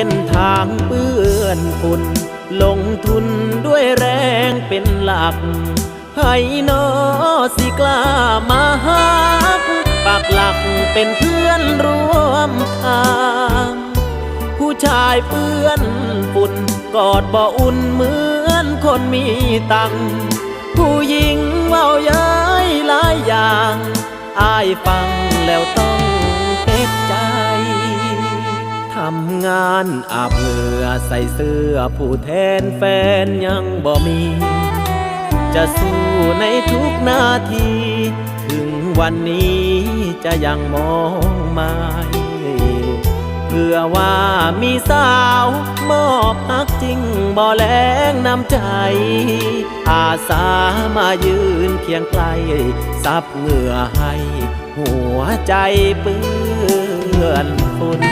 ส้นทางเปื้อนฝุ่นลงทุนด้วยแรงเป็นหลักให้นอสิกล้ามาหักปักหลักเป็นเพื่อนร่วมทาง ผู้ชายเปื้อนฝุ่นกอดบ่อุ่นเหมือนคนมีตัง ผู้หญิงเว้าย้ายหลายอย่าง อายฟังแล้วต้อง งานอาบเหงื่อใส่เสื้อผู้แทนแฟนยังบ่มี จะสู้ในทุกนาที ถึงวันนี้จะยังมองไม่เพื่อว่ามีสาวมอบฮักจริงบ่แลงน้ำใจ อาสามายืนเคียงไกลซับเหงื่อให้ หัวใจเปื้อนฝุ่น